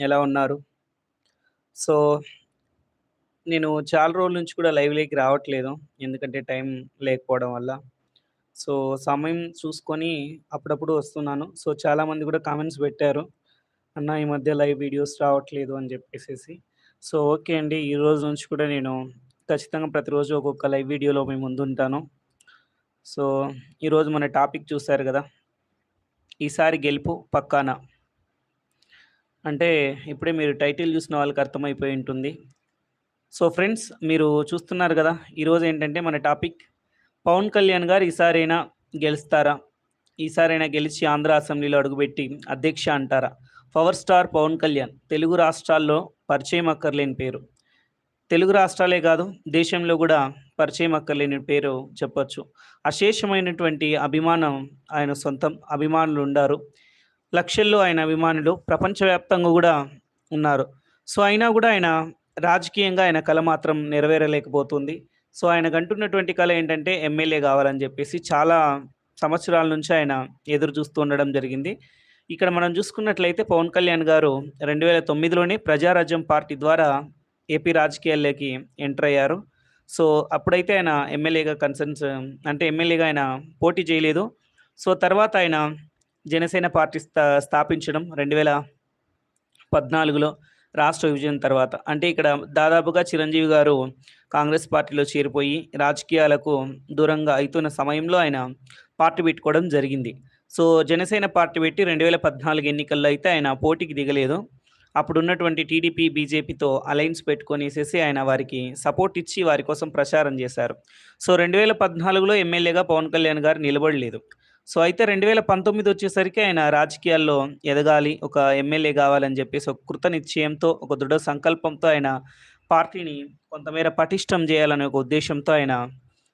ఎలా ఉన్నారు? సో, నేను చాలా రోజుల నుంచి కూడా లైవ్‌లోకి రావట్లేదు. ఎందుకంటే టైం లేకపోవడం వల్ల. సో, సమయం చూసుకొని అప్పుడప్పుడు వస్తున్నాను. సో, చాలామంది కూడా కామెంట్స్ పెట్టారు. అన్న ఈ మధ్య లైవ్ వీడియోస్ రావట్లేదు అని చెప్పేసేసి. సో, ఓకే అండి. ఈ రోజు నుంచి కూడా నేను ఖచ్చితంగా ప్రతిరోజు ఒక్కొక్క లైవ్ వీడియోలో మేము ముందుంటాను. సో, ఈరోజు మన టాపిక్ చూసారు కదా ఈసారి గెలుపు పక్కానా? అంటే ఇప్పుడే మీరు టైటిల్ చూసిన వాళ్ళకి అర్థమైపోయి ఉంటుంది. సో, ఫ్రెండ్స్ మీరు చూస్తున్నారు కదా ఈరోజు ఏంటంటే మన టాపిక్ పవన్ కళ్యాణ్ గారు ఈసారైనా గెలుస్తారా? ఈసారైనా గెలిచి ఆంధ్ర అసెంబ్లీలో అడుగుపెట్టి అధ్యక్ష అంటారా? పవర్ స్టార్ పవన్ కళ్యాణ్ తెలుగు రాష్ట్రాల్లో పరిచయం అక్కర్లేని పేరు. తెలుగు రాష్ట్రాలే కాదు దేశంలో కూడా పరిచయం అక్కర్లేని పేరు చెప్పొచ్చు. అశేషమైనటువంటి అభిమానం ఆయన సొంతం. అభిమానులు ఉండారు. లక్షల్లో ఆయన అభిమానులు ప్రపంచవ్యాప్తంగా కూడా ఉన్నారు. సో, అయినా కూడా ఆయన రాజకీయంగా ఆయన కళ మాత్రం నెరవేరలేకపోతుంది. సో, ఆయనకంటున్నటువంటి కళ ఏంటంటే ఎమ్మెల్యే కావాలని చెప్పేసి చాలా సంవత్సరాల నుంచి ఆయన ఎదురు చూస్తూ ఉండడం జరిగింది. ఇక్కడ మనం చూసుకున్నట్లయితే పవన్ కళ్యాణ్ గారు 2009లోనే ప్రజారాజ్యం పార్టీ ద్వారా ఏపీ రాజకీయాల్లోకి ఎంటర్ అయ్యారు. సో, అప్పుడైతే ఆయన ఎమ్మెల్యేగా కన్సర్న్స్ అంటే ఎమ్మెల్యేగా ఆయన పోటీ చేయలేదు. సో, తర్వాత ఆయన జనసేన పార్టీ స్థా స్థాపించడం 2014లో రాష్ట్ర విభజన తర్వాత. అంటే ఇక్కడ దాదాపుగా చిరంజీవి గారు కాంగ్రెస్ పార్టీలో చేరిపోయి రాజకీయాలకు దూరంగా అవుతున్న సమయంలో ఆయన పార్టీ పెట్టుకోవడం జరిగింది. సో, జనసేన పార్టీ పెట్టి 2014 ఎన్నికల్లో అయితే ఆయన పోటీకి దిగలేదు. అప్పుడు ఉన్నటువంటి టీడీపీ, బీజేపీతో అలయన్స్ పెట్టుకొనేసేసి ఆయన వారికి సపోర్ట్ ఇచ్చి వారి కోసం ప్రచారం చేశారు. సో, 2014లో ఎమ్మెల్యేగా పవన్ కళ్యాణ్ గారు నిలబడలేదు. సో, అయితే 2019 వచ్చేసరికి ఆయన రాజకీయాల్లో ఎదగాలి, ఒక ఎమ్మెల్యే కావాలని చెప్పేసి ఒక కృత నిశ్చయంతో, ఒక దృఢ సంకల్పంతో ఆయన పార్టీని కొంతమేర పటిష్టం చేయాలనే ఒక ఉద్దేశంతో ఆయన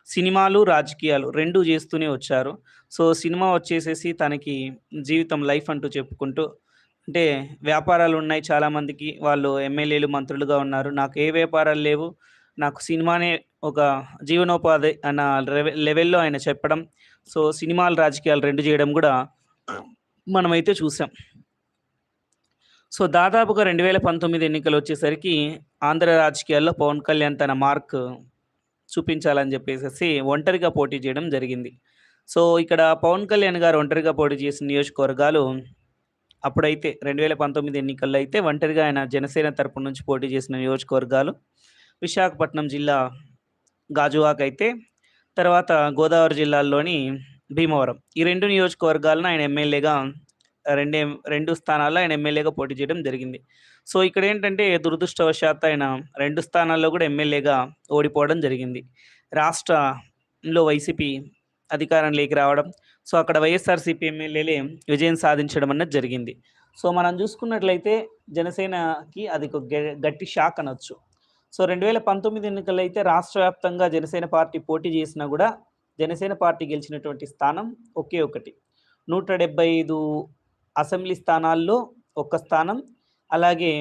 సినిమాలు, రాజకీయాలు రెండు చేస్తూనే వచ్చారు. సో, సినిమా వచ్చేసేసి తనకి జీవితం లైఫ్ అంటూ చెప్పుకుంటూ అంటే వ్యాపారాలు ఉన్నాయి చాలామందికి. వాళ్ళు ఎమ్మెల్యేలు, మంత్రులుగా ఉన్నారు. నాకు ఏ వ్యాపారాలు లేవు. నాకు సినిమానే ఒక జీవనోపాధి అన్న లెవెల్‌లో ఆయన చెప్పడం. సో, సినిమాలు, రాజకీయాలు రెండు చేయడం కూడా మనమైతే చూసాం. సో, దాదాపుగా 2019 ఎన్నికలు వచ్చేసరికి ఆంధ్ర రాజకీయాల్లో పవన్ కళ్యాణ్ తన మార్క్ చూపించాలని చెప్పేసేసి ఒంటరిగా పోటీ చేయడం జరిగింది. సో, ఇక్కడ పవన్ కళ్యాణ్ గారు ఒంటరిగా పోటీ చేసిన నియోజకవర్గాలు అప్పుడైతే 2019 ఎన్నికల్లో అయితే ఒంటరిగా ఆయన జనసేన తరపు నుంచి పోటీ చేసిన నియోజకవర్గాలు విశాఖపట్నం జిల్లా గాజువాక్ అయితే, తర్వాత గోదావరి జిల్లాల్లోని భీమవరం. ఈ రెండు నియోజకవర్గాలను ఆయన ఎమ్మెల్యేగా రెండే రెండు స్థానాల్లో ఆయన ఎమ్మెల్యేగా పోటీ చేయడం జరిగింది. సో, ఇక్కడ ఏంటంటే దురదృష్టవశాత్తు ఆయన రెండు స్థానాల్లో కూడా ఎమ్మెల్యేగా ఓడిపోవడం జరిగింది. రాష్ట్రంలో వైసీపీ అధికారంలోకి రావడం. సో, అక్కడ వైఎస్ఆర్‌సీపీ ఎమ్మెల్యేలే విజయం సాధించడం అన్నది జరిగింది. సో, మనం చూసుకున్నట్లయితే జనసేనకి అది ఒక గట్టి షాక్ అనొచ్చు. సో, 2019 ఎన్నికల్లో అయితే రాష్ట్ర వ్యాప్తంగా జనసేన పార్టీ పోటీ చేసినా కూడా జనసేన పార్టీ గెలిచినటువంటి స్థానం ఒకే ఒకటి. 175 అసెంబ్లీ స్థానాల్లో ఒక్క స్థానం. అలాగే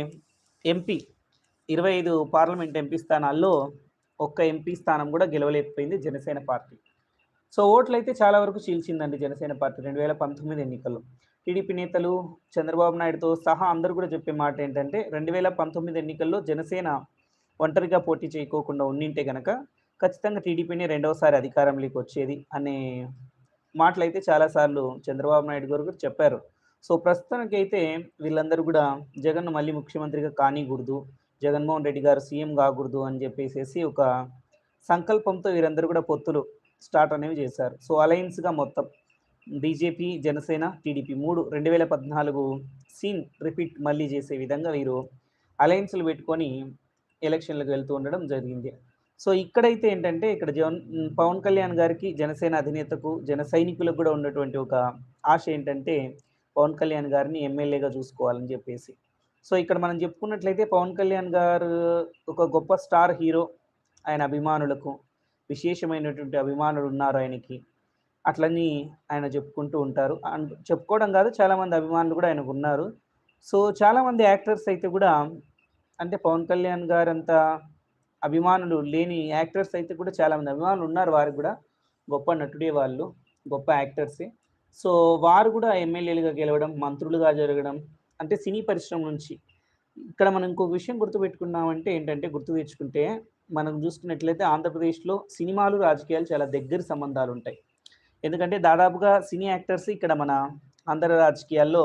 ఎంపీ 25 పార్లమెంట్ ఎంపీ స్థానాల్లో ఒక్క ఎంపీ స్థానం కూడా గెలవలేకపోయింది జనసేన పార్టీ. సో, ఓట్లయితే చాలా వరకు చీల్చిందండి జనసేన పార్టీ 2019 ఎన్నికల్లో. టీడీపీ నేతలు చంద్రబాబు నాయుడుతో సహా అందరూ కూడా చెప్పే మాట ఏంటంటే 2019 ఎన్నికల్లో జనసేన ఒంటరిగా పోటీ చేయకోకుండా ఉండింటే గనక ఖచ్చితంగా టీడీపీని రెండవసారి అధికారంలోకి వచ్చేది అనే మాటలైతే చాలా సార్లు చంద్రబాబు నాయుడు గారు కూడా చెప్పారు. సో, ప్రస్తుతానికైతే వీళ్ళందరూ కూడా జగన్ మళ్ళీ ముఖ్యమంత్రిగా కానీకూడదు జగన్మోహన్ రెడ్డి గారు సీఎం కాకూడదు అని చెప్పేసి ఒక సంకల్పంతో వీరందరూ కూడా పొత్తులు స్టార్ట్ అనేవి చేశారు. సో, అలయన్స్‌గా మొత్తం BJP, Janasena, TDP 3 2014 scene repeat మళ్ళీ చేసే విధంగా వీరు అలయన్స్‌లు పెట్టుకొని ఎలక్షన్‌లకు వెళ్తూ ఉండడం జరిగింది. సో, ఇక్కడైతే ఏంటంటే ఇక్కడ జవన్ పవన్ కళ్యాణ్ గారికి జనసేన అధినేతకు, జన సైనికులకు కూడా ఉన్నటువంటి ఒక ఆశ ఏంటంటే పవన్ కళ్యాణ్ గారిని ఎమ్మెల్యేగా చూసుకోవాలని చెప్పేసి. సో, ఇక్కడ మనం చెప్పుకున్నట్లయితే పవన్ కళ్యాణ్ గారు ఒక గొప్ప స్టార్ హీరో. ఆయన అభిమానులకు విశేషమైనటువంటి అభిమానులు ఉన్నారు ఆయనకి. అట్లని ఆయన చెప్పుకుంటూ ఉంటారు. అండ్ చెప్పుకోవడం కాదు చాలామంది అభిమానులు కూడా ఆయనకు ఉన్నారు సో, చాలామంది యాక్టర్స్ అయితే కూడా అంటే పవన్ కళ్యాణ్ గారంత అభిమానులు లేని యాక్టర్స్ అయితే కూడా చాలామంది అభిమానులు ఉన్నారు వారికి కూడా. గొప్ప నటుడే వాళ్ళు. గొప్ప యాక్టర్సే. సో, వారు కూడా ఎమ్మెల్యేలుగా గెలవడం, మంత్రులుగా జరగడం అంటే సినీ పరిశ్రమ నుంచి ఇక్కడ మనం ఇంకొక విషయం గుర్తుపెట్టుకున్నామంటే ఏంటంటే గుర్తు తెచ్చుకుంటే మనం చూసుకున్నట్లయితే ఆంధ్రప్రదేశ్‌లో సినిమాలు, రాజకీయాలు చాలా దగ్గర సంబంధాలు ఉంటాయి ఎందుకంటే దాదాపుగా సినీ యాక్టర్స్ ఇక్కడ మన ఆంధ్ర రాజకీయాల్లో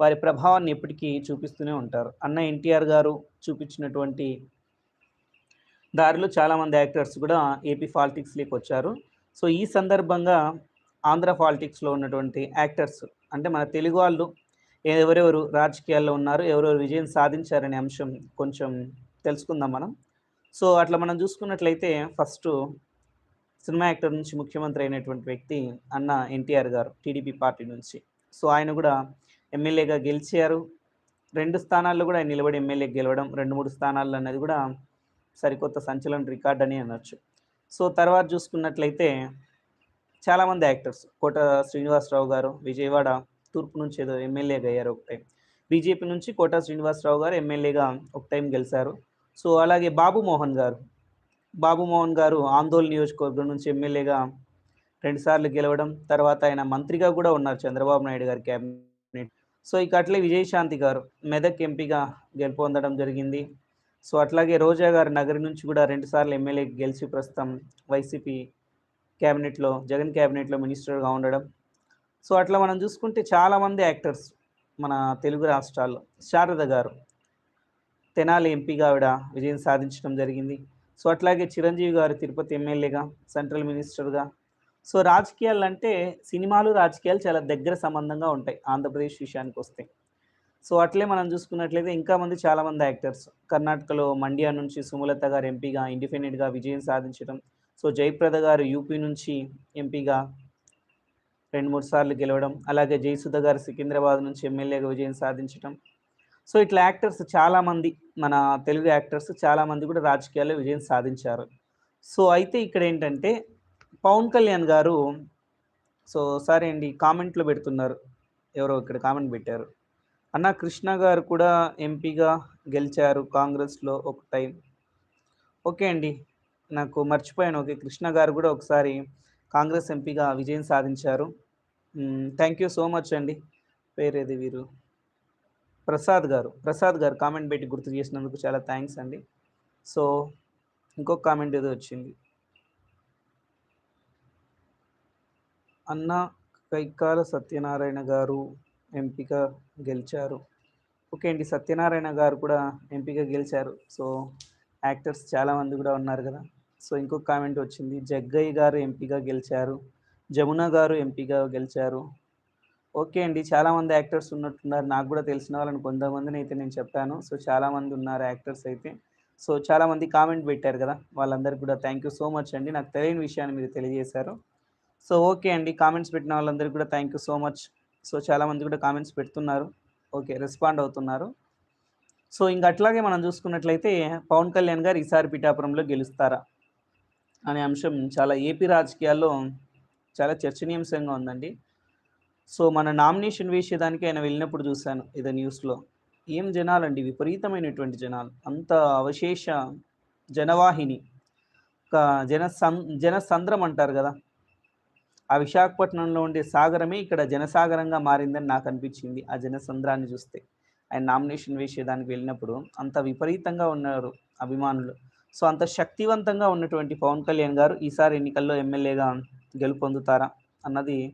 వారి ప్రభావాన్ని ఎప్పటికీ చూపిస్తూనే ఉంటారు. అన్న ఎన్టీఆర్ గారు చూపించినటువంటి దారిలో చాలామంది యాక్టర్స్ కూడా ఏపీ పాలిటిక్స్లోకి వచ్చారు సో, ఈ సందర్భంగా ఆంధ్ర పాలిటిక్స్‌లో ఉన్నటువంటి యాక్టర్స్ అంటే మన తెలుగు వాళ్ళు ఎవరెవరు రాజకీయాల్లో ఉన్నారు, ఎవరెవరు విజయం సాధించారనే అంశం కొంచెం తెలుసుకుందాం మనం. సో, అట్లా మనం చూసుకున్నట్లయితే ఫస్ట్ సినిమా యాక్టర్ నుంచి ముఖ్యమంత్రి అయినటువంటి వ్యక్తి అన్న ఎన్టీఆర్ గారు టీడీపీ పార్టీ నుంచి. సో, ఆయన కూడా ఎమ్మెల్యేగా గెలిచారు. రెండు స్థానాల్లో కూడా ఆయన నిలబడి ఎమ్మెల్యే గెలవడం 2, 3 స్థానాల్లో అన్నది కూడా సరికొత్త సంచలన రికార్డ్ అని అనొచ్చు. సో, తర్వాత చూసుకున్నట్లయితే చాలామంది యాక్టర్స్ కోట శ్రీనివాసరావు గారు విజయవాడ తూర్పు నుంచి ఏదో ఎమ్మెల్యేగా అయ్యారు ఒక టైం. బీజేపీ నుంచి కోట శ్రీనివాసరావు గారు ఎమ్మెల్యేగా ఒక టైం గెలిచారు సో, అలాగే బాబు మోహన్ గారు. బాబు మోహన్ గారు ఆందోళన నియోజకవర్గం నుంచి ఎమ్మెల్యేగా రెండుసార్లు గెలవడం, తర్వాత ఆయన మంత్రిగా కూడా ఉన్నారు చంద్రబాబు నాయుడు గారి క్యాబినెట్. సో, ఇక అట్లే విజయశాంతి గారు మెదక్ ఎంపీగా గెలుపొందడం జరిగింది. సో, అట్లాగే రోజా గారు నగరి నుంచి కూడా రెండుసార్లు ఎమ్మెల్యే గెలిచి ప్రస్తుతం వైసీపీ క్యాబినెట్‌లో జగన్ క్యాబినెట్‌లో మినిస్టర్‌గా ఉండడం. సో, అట్లా మనం చూసుకుంటే చాలామంది యాక్టర్స్ మన తెలుగు రాష్ట్రాల్లో. శారద గారు తెనాలి ఎంపీగా ఆవిడ విజయం సాధించడం జరిగింది. సో, అట్లాగే చిరంజీవి గారు తిరుపతి ఎమ్మెల్యేగా, సెంట్రల్ మినిస్టర్‌గా. సో, రాజకీయాలంటే సినిమాలు, రాజకీయాలు చాలా దగ్గర సంబంధంగా ఉంటాయి ఆంధ్రప్రదేశ్ విషయానికి వస్తే సో, అట్లే మనం చూసుకున్నట్లయితే ఇంకా మంది చాలామంది యాక్టర్స్. కర్ణాటకలో మండ్యా నుంచి సుమలత గారు ఎంపీగా ఇండిపెండెంట్‌గా విజయం సాధించడం. సో, జయప్రద గారు యూపీ నుంచి ఎంపీగా 2, 3 సార్లు గెలవడం. అలాగే జయసుధ గారు సికింద్రాబాద్ నుంచి ఎమ్మెల్యేగా విజయం సాధించటం. సో, ఇట్లా యాక్టర్స్ చాలామంది మన తెలుగు యాక్టర్స్ చాలామంది కూడా రాజకీయాల్లో విజయం సాధించారు. సో, అయితే ఇక్కడ ఏంటంటే పవన్ కళ్యాణ్ గారు సో, సరే అండి కామెంట్‌లో పెడుతున్నారు. ఎవరో ఇక్కడ కామెంట్ పెట్టారు. అన్న కృష్ణ గారు కూడా ఎంపీగా గెలిచారు కాంగ్రెస్‌లో ఒక టైం. ఓకే అండి. నాకు మర్చిపోయాను. ఓకే. కృష్ణ గారు కూడా ఒకసారి కాంగ్రెస్ ఎంపీగా విజయం సాధించారు. థ్యాంక్ యూ సో మచ్ అండి. పేరేది వీరు? ప్రసాద్ గారు. ప్రసాద్ గారు కామెంట్ పెట్టి గుర్తు చేసినందుకు చాలా థ్యాంక్స్ అండి. సో, ఇంకొక కామెంట్ ఏదో వచ్చింది. అన్న కైకాల సత్యనారాయణ గారు ఎంపిక గెలిచారు. ఓకే అండి. సత్యనారాయణ గారు కూడా ఎంపిక గెలిచారు. సో, యాక్టర్స్ చాలామంది కూడా ఉన్నారు కదా! సో, ఇంకొక కామెంట్ వచ్చింది. జగ్గయ్య గారు ఎంపీగా గెలిచారు. జమున గారు ఎంపీగా గెలిచారు. ఓకే అండి. చాలామంది యాక్టర్స్ ఉన్నట్టున్నారు. నాకు కూడా తెలిసిన వాళ్ళని కొంతమందిని అయితే నేను చెప్పాను. సో, చాలామంది ఉన్నారు యాక్టర్స్ అయితే. సో, చాలామంది కామెంట్ పెట్టారు కదా! వాళ్ళందరికీ కూడా థ్యాంక్ యూ సో మచ్ అండి. నాకు తెలియని విషయాన్ని మీరు తెలియజేశారు. సో, ఓకే అండి. కామెంట్స్ పెట్టిన వాళ్ళందరికీ కూడా thank you so much. So, చాలామంది కూడా కామెంట్స్ పెడుతున్నారు. ఓకే. రెస్పాండ్ అవుతున్నారు. సో, ఇంక అట్లాగే మనం చూసుకున్నట్లయితే పవన్ కళ్యాణ్ గారు ఈసారి పిఠాపురంలో గెలుస్తారా? అనే అంశం చాలా ఏపీ రాజకీయాల్లో చాలా చర్చనీయాంశంగా ఉందండి. సో, మన నామినేషన్ వేసేదానికి ఆయన వెళ్ళినప్పుడు చూశాను ఏదో న్యూస్‌లో. ఏం జనాలండి విపరీతమైనటువంటి జనాలు. అంత అవశేష జనవాహిని. ఒక జన సం జనసంద్రం అంటారు కదా! ఆ విశాఖపట్నంలో ఉండే సాగరమే ఇక్కడ జనసాగరంగా మారిందని నాకు అనిపించింది ఆ జనసంద్రాన్ని చూస్తే. ఆయన నామినేషన్ వేసేదానికి వెళ్ళినప్పుడు అంత విపరీతంగా ఉన్నారు అభిమానులు. సో, అంత శక్తివంతంగా ఉన్నటువంటి పవన్ కళ్యాణ్ గారు ఈసారి ఎన్నికల్లో ఎమ్మెల్యేగా గెలుపొందుతారా? అన్నది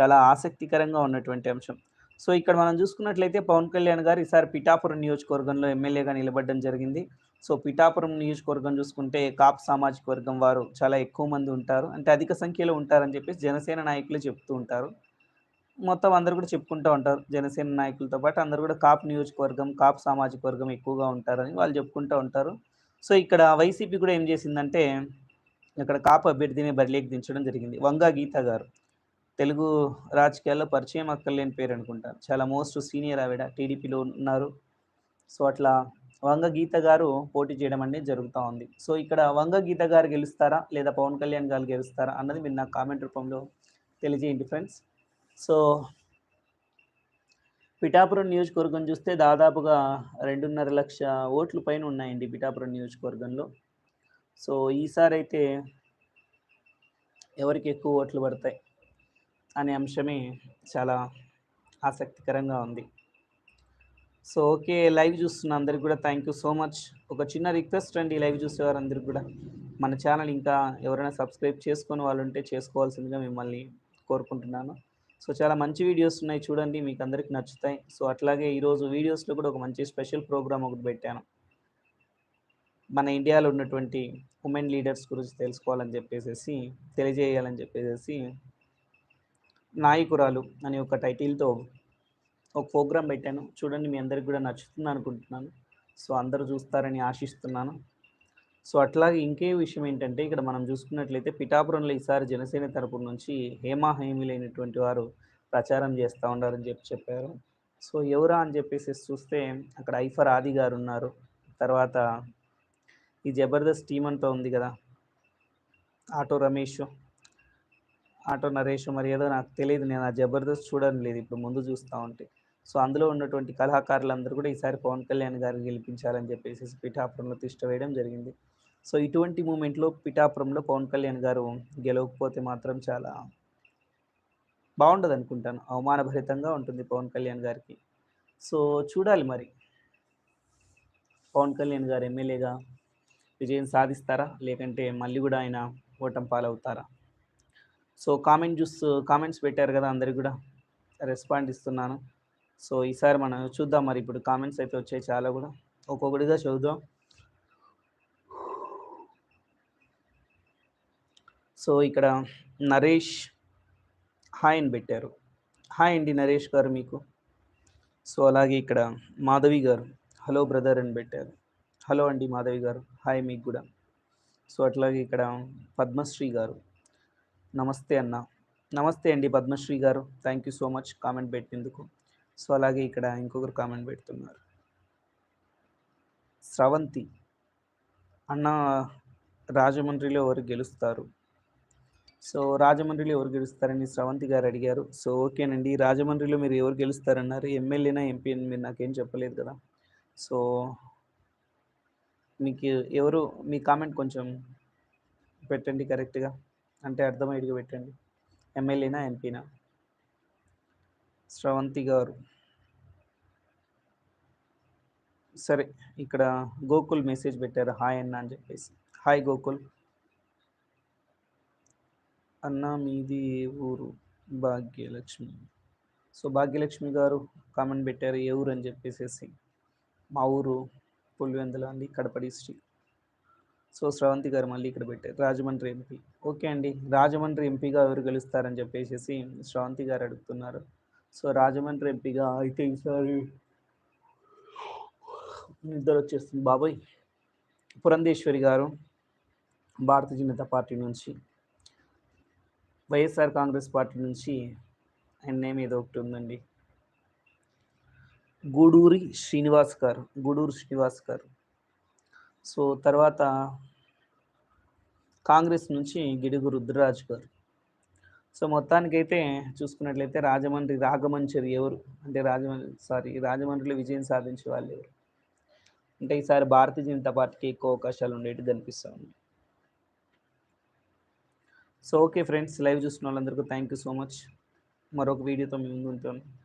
చాలా ఆసక్తికరంగా ఉన్నటువంటి అంశం. సో, ఇక్కడ మనం చూసుకున్నట్లయితే పవన్ కళ్యాణ్ గారు ఈసారి పిఠాపురం నియోజకవర్గంలో ఎమ్మెల్యేగా నిలబడడం జరిగింది. సో, పిఠాపురం నియోజకవర్గం చూసుకుంటే కాప్ సామాజిక వర్గం వారు చాలా ఎక్కువ మంది ఉంటారు. అంటే అధిక సంఖ్యలో ఉంటారని చెప్పేసి జనసేన నాయకులు చెప్తూ ఉంటారు. మొత్తం అందరూ కూడా చెప్పుకుంటూ ఉంటారు. జనసేన నాయకులతో పాటు అందరూ కూడా కాప్ నియోజకవర్గం, కాప్ సామాజిక వర్గం ఎక్కువగా ఉంటారని వాళ్ళు చెప్పుకుంటూ ఉంటారు. సో, ఇక్కడ వైసీపీ కూడా ఏం చేసిందంటే ఇక్కడ కాపు అభ్యర్థిని బరిలేకి దించడం జరిగింది. వంగా గీత గారు. తెలుగు రాజకీయాల్లో పరిచయం అక్కర్లేని పేరనుకుంటాను. చాలా మోస్ట్ సీనియర్ ఆవిడ. టీడీపీలో ఉన్నారు. సో, అట్లా వంగ గీత గారు పోటీ చేయడం అనేది జరుగుతూ ఉంది. సో, ఇక్కడ వంగ గీత గారు గెలుస్తారా? లేదా పవన్ కళ్యాణ్ గారు గెలుస్తారా? అన్నది మీరు నాకు కామెంట్ రూపంలో తెలియజేయండి ఫ్రెండ్స్. సో పిఠాపురం నియోజకవర్గం చూస్తే దాదాపుగా 2.5 ఓట్లు పైన ఉన్నాయండి పిఠాపురం నియోజకవర్గంలో. సో, ఈసారి అయితే ఎవరికి ఎక్కువ ఓట్లు పడతాయి? అనే అంశమే చాలా ఆసక్తికరంగా ఉంది. సో ఓకే లైవ్ చూస్తున్న అందరికి కూడా థ్యాంక్ యూ సో మచ్ ఒక చిన్న రిక్వెస్ట్ అండి లైవ్ చూసేవారు అందరికి కూడా. మన ఛానల్ ఇంకా ఎవరైనా సబ్స్క్రైబ్ చేసుకొని వాళ్ళు ఉంటే చేసుకోవాల్సిందిగా మిమ్మల్ని కోరుకుంటున్నాను. సో చాలా మంచి వీడియోస్ ఉన్నాయి చూడండి మీకు అందరికి నచ్చుతాయి. సో అట్లాగే ఈరోజు వీడియోస్లో కూడా ఒక మంచి స్పెషల్ ప్రోగ్రామ్ ఒకటి పెట్టాను. మన ఇండియాలో ఉన్నటువంటి ఉమెన్ లీడర్స్ గురించి తెలుసుకోవాలని చెప్పేసి తెలియజేయాలని చెప్పేసి నాయకురాలు అనే ఒక టైటిల్తో ఒక ప్రోగ్రామ్ పెట్టాను. చూడండి మీ అందరికి కూడా నచ్చుతుంది అనుకుంటున్నాను. సో అందరూ చూస్తారని ఆశిస్తున్నాను. సో అట్లాగే ఇంకే విషయం ఏంటంటే ఇక్కడ మనం చూసుకున్నట్లయితే పిఠాపురంలో ఈసారి జనసేన తరపు నుంచి హేమా హేమిలైనటువంటి వారు ప్రచారం చేస్తూ ఉండారని చెప్పి చెప్పారు. సో ఎవరా అని చెప్పేసి చూస్తే అక్కడ ఐఫర్ ఆది గారు ఉన్నారు. తర్వాత ఈ జబర్దస్త్ టీమ్ అంతా ఉంది కదా ఆటో రమేష్. ఆటో నరేష్ మరి ఏదో నాకు తెలియదు నేను ఆ జబర్దస్త్ చూడడం లేదు ఇప్పుడు ముందు చూస్తూ ఉంటే. సో అందులో ఉన్నటువంటి కళాకారులందరూ కూడా ఈసారి పవన్ కళ్యాణ్ గారిని గెలిపించాలని చెప్పేసి పిఠాపురంలో తిష్ట వేయడం జరిగింది. సో ఇటువంటి మూమెంట్లో పిఠాపురంలో పవన్ కళ్యాణ్ గారు గెలవకపోతే మాత్రం చాలా బాగుండదు అనుకుంటాను అవమానభరితంగా ఉంటుంది పవన్ కళ్యాణ్ గారికి. సో చూడాలి మరి. పవన్ కళ్యాణ్ గారు ఎమ్మెల్యేగా విజయం సాధిస్తారా? లేకంటే మళ్ళీ కూడా ఆయన ఓటం పాలవుతారా? సో కామెంట్ చూస్తూ కామెంట్స్ పెట్టారు కదా అందరికి కూడా. రెస్పాండ్ ఇస్తున్నాను. సో ఈసారి మనం చూద్దాం మరి ఇప్పుడు కామెంట్స్ అయితే వచ్చాయి చాలా కూడా. ఒక్కొక్కటిగా చూద్దాం సో ఇక్కడ నరేష్ హాయ్ అని పెట్టారు. హాయ్ అండి నరేష్ గారు మీకు. సో అలాగే ఇక్కడ మాధవి గారు హలో బ్రదర్ అని పెట్టారు. హలో అండి మాధవి గారు. హాయ్ మీకు కూడా. సో అట్లాగే ఇక్కడ పద్మశ్రీ గారు నమస్తే అన్న. నమస్తే అండి Padmasri garu. Thank you so much comment పెట్టినందుకు. సో అలాగే ఇక్కడ ఇంకొకరు కామెంట్ పెడుతున్నారు. స్రవంతి. అన్న రాజమండ్రిలో ఎవరు గెలుస్తారు? సో రాజమండ్రిలో ఎవరు గెలుస్తారని స్రవంతి గారు అడిగారు. సో ఓకేనండి. రాజమండ్రిలో మీరు ఎవరు గెలుస్తారన్నారు? ఎమ్మెల్యేనా ఎంపీ అని మీరు నాకేం చెప్పలేదు కదా. సో మీకు ఎవరు మీ కామెంట్ కొంచెం పెట్టండి కరెక్ట్గా అంటే అర్థమయ్యేట్టుగా పెట్టండి. ఎమ్మెల్యేనా ఎంపీనా? స్రవంతి గారు. సరే ఇక్కడ గోకుల్ మెసేజ్ పెట్టారు. హాయ్ అన్న అని చెప్పేసి. హాయ్ గోకుల్. అన్న మీది ఏ ఊరు? భాగ్యలక్ష్మి. సో భాగ్యలక్ష్మి గారు కామెంట్ పెట్టారు. ఏ ఊరు అని చెప్పేసి మా ఊరు పులివెందుల అండి కడప డిస్ట్రిక్ట్. సో స్రవంతి గారు మళ్ళీ ఇక్కడ పెట్టారు. రాజమండ్రి ఎంపీ. ఓకే అండి. రాజమండ్రి ఎంపీగా ఎవరు గెలుస్తారని చెప్పేసి స్రవంతి గారు అడుగుతున్నారు. సో రాజమండ్రి ఎంపీగా అయితే ఈసారి నిద్ర వచ్చేస్తుంది బాబాయ్. పురంధేశ్వరి గారు భారతీయ జనతా పార్టీ నుంచి వైఎస్ఆర్ కాంగ్రెస్ పార్టీ నుంచి ఆయన నేమ్ ఏదో ఒకటి ఉందండి. గూడూరి శ్రీనివాస్ గారు గూడూరు శ్రీనివాస్ గారు. సో తర్వాత కాంగ్రెస్ నుంచి గిడుగు రుద్రరాజ్ గారు. సో మొత్తానికైతే చూసుకున్నట్లయితే రాజమండ్రి రాగమంచరి ఎవరు? అంటే రాజమండ్రి సారీ రాజమండ్రిలో విజయం సాధించే వాళ్ళు ఎవరు? అంటే ఈసారి భారతీయ జనతా పార్టీకి ఎక్కువ అవకాశాలు ఉండేట్టు కనిపిస్తూ ఉంది. సో ఓకే ఫ్రెండ్స్ లైవ్ చూస్తున్న వాళ్ళందరికీ థ్యాంక్ యూ సో మచ్. మరొక వీడియోతో మీ ముందు ఉంటాను.